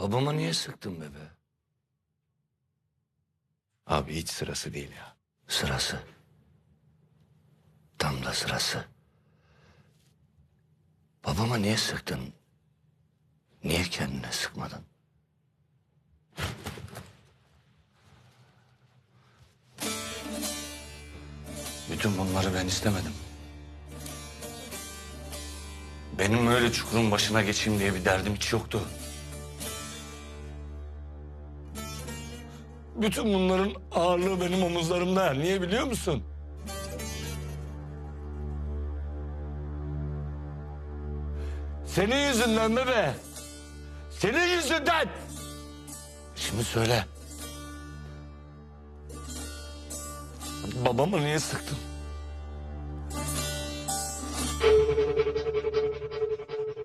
Babama niye sıktın bebe? Abi hiç sırası değil ya. Sırası. Tam da sırası. Babama niye sıktın? Niye kendine sıkmadın? Bütün bunları ben istemedim. Benim öyle çukurun başına geçeyim diye bir derdim hiç yoktu. Bütün bunların ağırlığı benim omuzlarımda. Niye biliyor musun? Senin yüzünden bebe. Senin yüzünden. Şimdi söyle. Babamı niye sıktın?